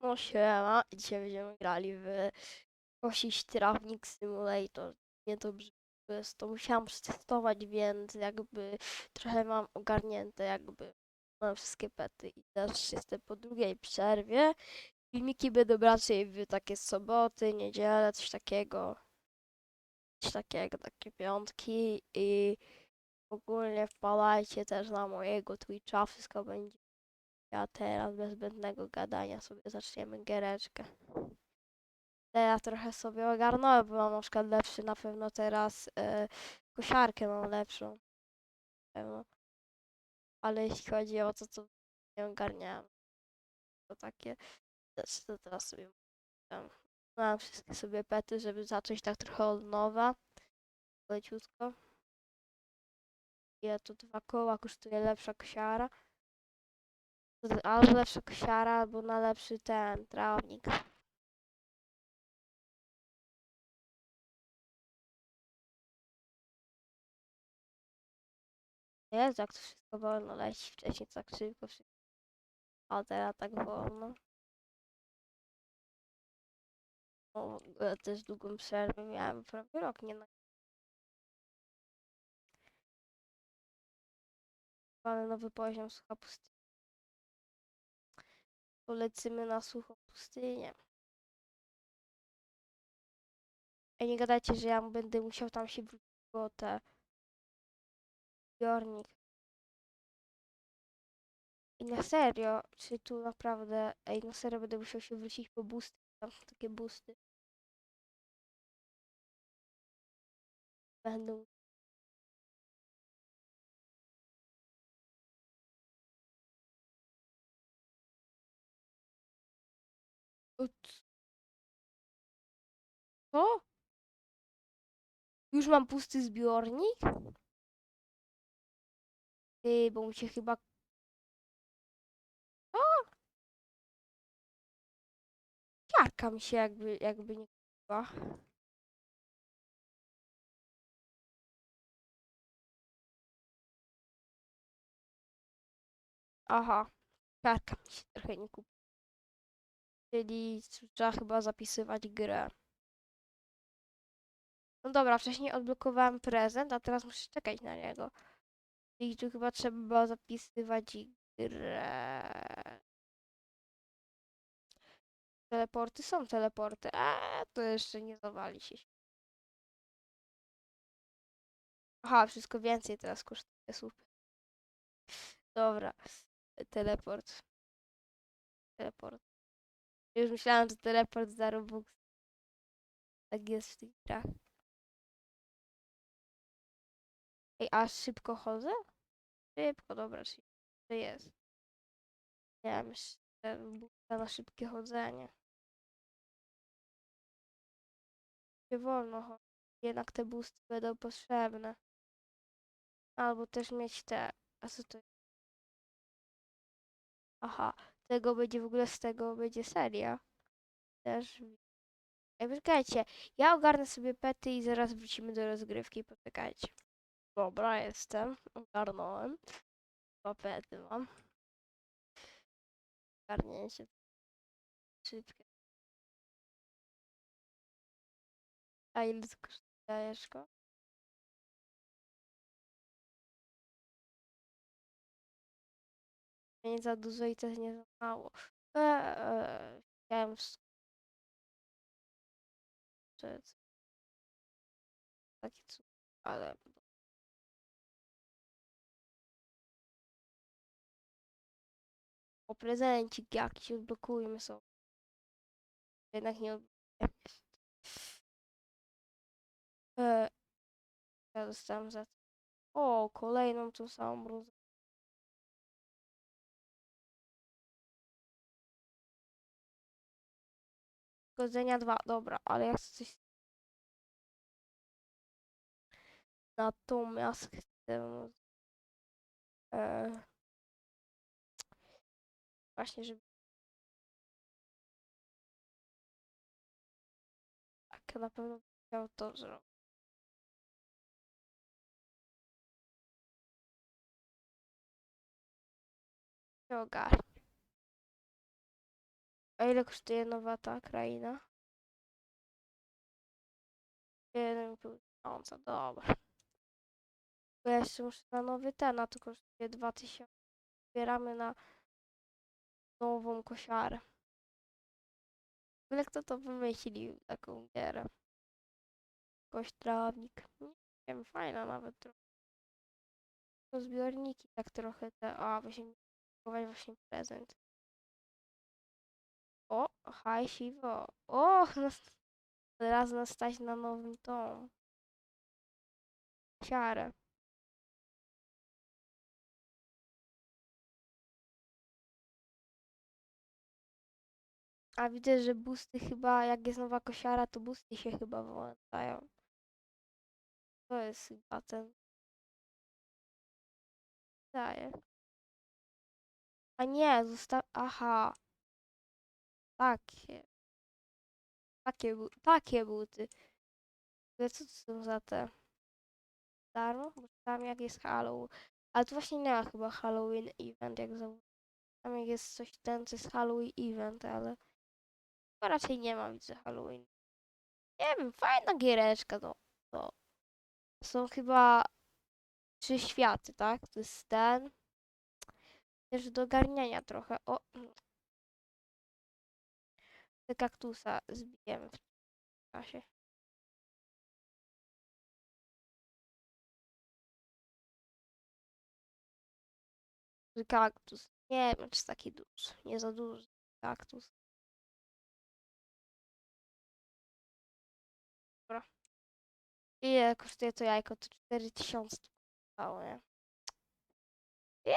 No siema, dzisiaj będziemy grali w Kosić Trawnik Simulator. Nie dobrze jest, to musiałam przetestować, więc jakby trochę mam ogarnięte, jakby mam wszystkie pety i też jestem po drugiej przerwie. Filmiki będą raczej w takie soboty, niedzielę, coś takiego. Coś takiego, takie piątki i ogólnie wpalajcie też na mojego Twitcha, wszystko będzie a teraz bez zbędnego gadania sobie zaczniemy giereczkę. Teraz trochę sobie ogarnąłem, bo mam na przykład lepszy na pewno teraz e, kosiarkę mam lepszą. Ale jeśli chodzi o to, co nie ogarniałem, to takie też to teraz sobie tam mam wszystkie sobie pety, żeby zacząć tak trochę od nowa. Leciutko. Ile tu dwa koła kosztuje lepsza kosiara? Z- Albo lepsza kosiara, albo na lepszy ten trawnik. Jest, jak to wszystko wolno leci. Wcześniej tak szybko wszystko. A teraz tak wolno. O, ja też długą przerwę miałem, prawie rok nie na... Ale nowy poziom sucha pustynia. Polecimy na suchą pustynię. Ej, nie gadajcie, że ja będę musiał tam się wrócić po te... Zbiornik. I na serio, czy tu naprawdę... Ej, na serio będę musiał się wrócić po busty. Tam są takie busty. Co? Już mam pusty zbiornik? Ty, bo mu się chyba... O! Siarka mi się jakby, jakby nie była. Aha, siarka mi się trochę nie kupi. Czyli trzeba chyba zapisywać grę. No dobra, wcześniej odblokowałem prezent, a teraz muszę czekać na niego. I tu chyba trzeba zapisywać grę. Teleporty są teleporty. A to jeszcze nie zawali się. Aha, wszystko więcej teraz kosztuje. Super. Dobra. Teleport. Teleport. Już myślałam, że teleport za Robux. Tak jest w tych grach. Ej, a szybko chodzę? Szybko, dobra, to jest. Ja myślę, że na szybkie chodzenie. Nie wolno chodzić. Jednak te boosty będą potrzebne. Albo też mieć te. A co to jest? Aha, tego będzie w ogóle z tego będzie seria. Też. Ej, poczekajcie. Ja ogarnę sobie pety i zaraz wrócimy do rozgrywki. Poczekajcie. Dobra, jestem. Ogarnąłem. Dwa pety mam. Ogarnięcie. Szybkie. A ile to kosztuje jajeczko? Nie za dużo i też nie za mało. Eee, chciałem skoczyć. Taki cud, ale... O prezencik jakiś odblokujmy sobie. Jednak nie odblokujemy. Eee, ja dostałem za... O, kolejną tą samą bluzę. Godzenia dwa, dobra, ale ja chcę coś... Natomiast chcę... E, właśnie, żeby... Tak, na pewno chciał to zrobić. A ile kosztuje nowa ta kraina? 1,5 tysiąca, dobra. Bo ja jeszcze muszę na nowy ten, a to kosztuje 2000. Zbieramy na nową kosiarę. Ogóle kto to wymyślił, taką gierę? Kość trawnik. Nie wiem, fajna nawet trochę. To zbiorniki tak trochę te, a właśnie właśnie prezent. O, hajsiwo. O, nas- teraz nas stać na nowym tą. Siarę. A widzę, że busty chyba, jak jest nowa kosiara, to busty się chyba włączają. To jest chyba ten. Daje. A nie, zostaw... Aha. Takie. Takie, bu... takie buty. Ale co to są za te? Darmo? Bo tam jak jest Halloween. Ale to właśnie nie ma chyba Halloween event, jak za... Tam jak jest coś ten, co jest Halloween event, ale... Chyba raczej nie ma, widzę Halloween. Nie wiem, fajna giereczka, no. to. Są chyba trzy światy, tak? To jest ten. Też do ogarniania trochę. O! Te kaktusa zbijemy w czasie. Kaktus. Nie wiem, czy taki duży. Nie za duży kaktus. Dobra. Ile kosztuje to jajko? To 4000 kosztowało, nie? Ja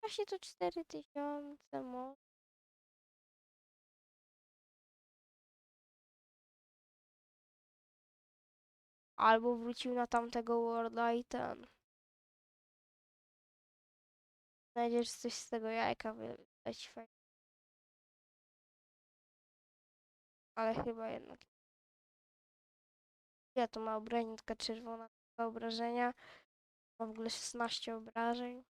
właśnie to 4000 może. Albo wrócił na tamtego Worlda i ten. Znajdziesz coś z tego jajka wyleć fajnie. Ale chyba jednak. Ja to ma obrażeń, taka czerwona obrażenia. Ma w ogóle 16 obrażeń.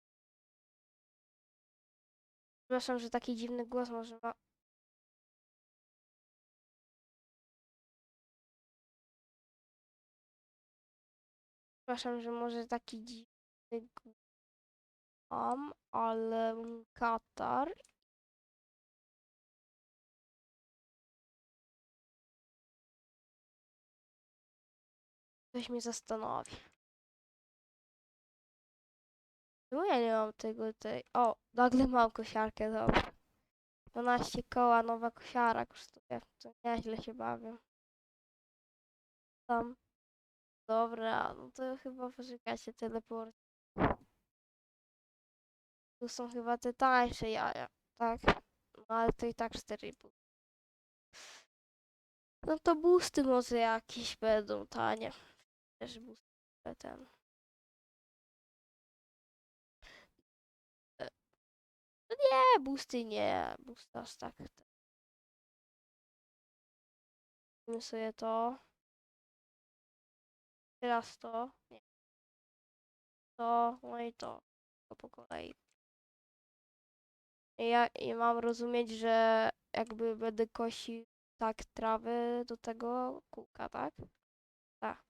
Przepraszam, że taki dziwny głos może ma. Przepraszam, że może taki dziwny mam, ale katar. Coś mnie zastanowi. Czemu ja nie mam tego tej... O, nagle mam kosiarkę, dobra. 12 koła, nowa kosiara kosztuje. To nieźle się bawię. Tam. Dobra, no to chyba poczekajcie, teleport. Tu są chyba te tańsze jaja, tak? No ale to i tak 4,5. No to boosty może jakieś będą tanie. Też boosty ten. E, No nie, boosty nie. Boosty aż tak. Sobie to. Teraz to. Nie. To, no i to. To po kolei. Ja, I mam rozumieć, że jakby będę kosił tak trawy do tego kółka, tak? Tak.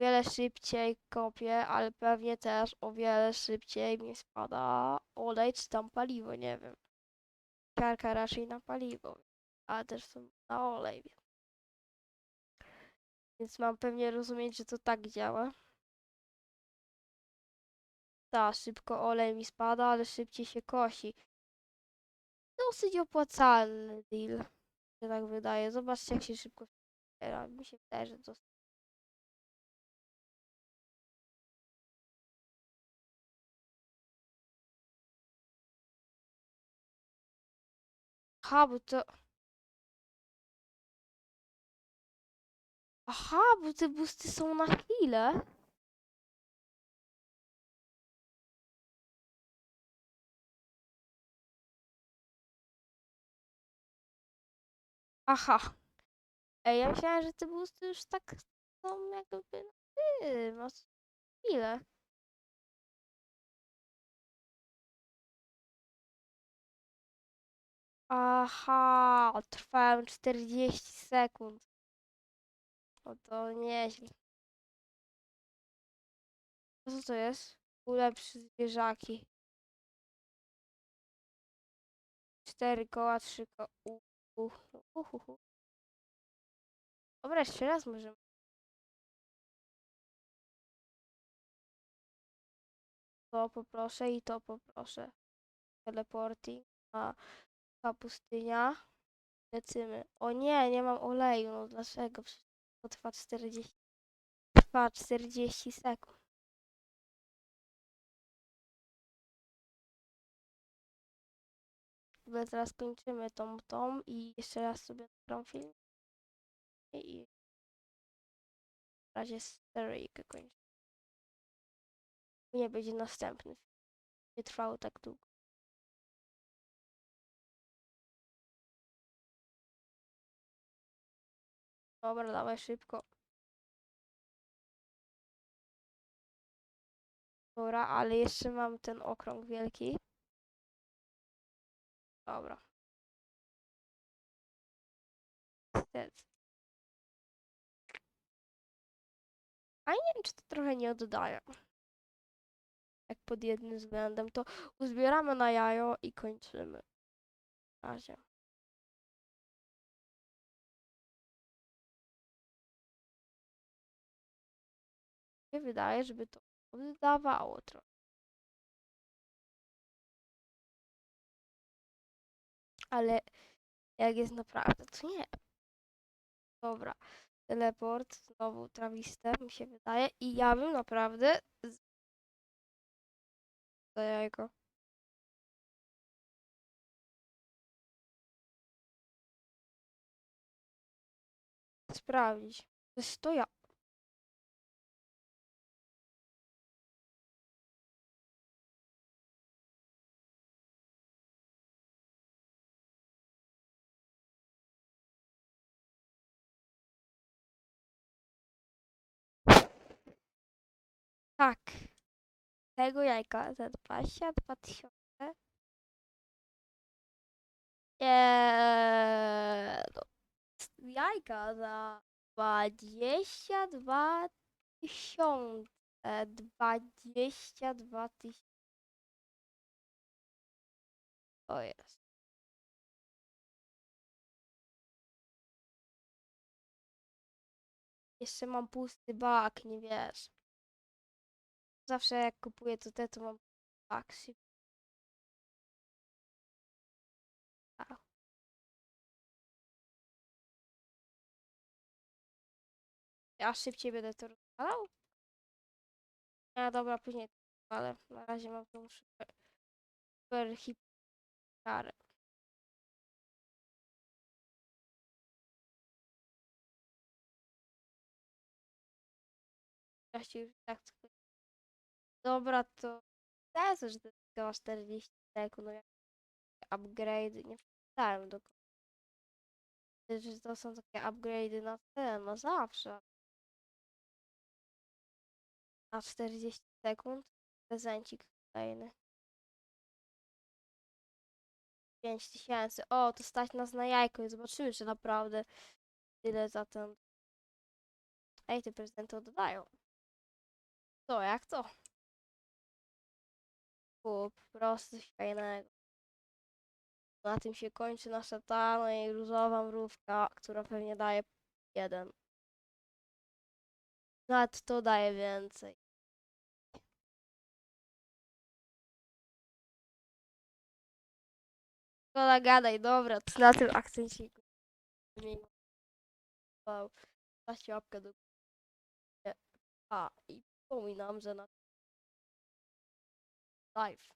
Wiele szybciej kopię, ale pewnie też o wiele szybciej mi spada olej czy tam paliwo, nie wiem. Siarka raczej na paliwo, ale też na olej. Więc mam pewnie rozumieć, że to tak działa. Tak, szybko olej mi spada, ale szybciej się kosi. Dosyć opłacalny deal, się tak wydaje. Zobaczcie, jak się szybko zbiera. Mi się wydaje, że to... Bo to... Aha, bo te busty są na chwilę. Aha. Ej, ja myślałem, że te busty już tak są jakby na tym, na chwilę. Aha, trwałem 40 sekund. No to nieźle. Co to jest? Ulepszy zwierzaki. Cztery koła, trzy koła. U, u, u, u, u. Dobra, jeszcze raz możemy. To poproszę i to poproszę. Teleporting. A pustynia. Lecimy. O nie, nie mam oleju. No dlaczego? Przecież to trwa 40. Trwa 40 sekund. Dobra, teraz kończymy tą, tą i jeszcze raz sobie nagram film. I w razie seryjkę kończę. Nie będzie następny. Nie trwało tak długo. Dobra, dawaj szybko. Dobra, ale jeszcze mam ten okrąg wielki. Dobra. A nie wiem, czy to trochę nie oddaje. Jak pod jednym względem, to uzbieramy na jajo i kończymy. Na razie. Się wydaje, żeby to oddawało trochę. Ale jak jest naprawdę, to nie. Dobra. Teleport, znowu trawiste, mi się wydaje. I ja bym naprawdę... Za jajko. Sprawdzić. To jest to ja. Tak. Tego jajka za 22 tysiące. Eee, jajka za 22 tysiące. 22 tysiące. O jest. Jeszcze mam pusty bak, nie wiesz. Zawsze jak kupuję to te, to mam A. Ja szybciej będę to rozwalał? A dobra, później to ale na razie mam tą super, super hiperę. Ja się już tak Dobra, to sensu, że ma 40 sekund, no upgrade nie wpisałem do końca. To są takie upgrade'y na ten, na zawsze. Na 40 sekund prezencik kolejny. 5000. O, to stać nas na jajko i zobaczymy, czy naprawdę tyle za ten. Ej, te prezenty oddają. To, jak to? Prosto coś fajnego. Na tym się kończy nasza ta, no i różowa mrówka, która pewnie daje jeden. Nawet to daje więcej. Szkoda gadaj, dobra, to na tym akcenciku. Wow. Dać łapkę do. A, i przypominam, że na life.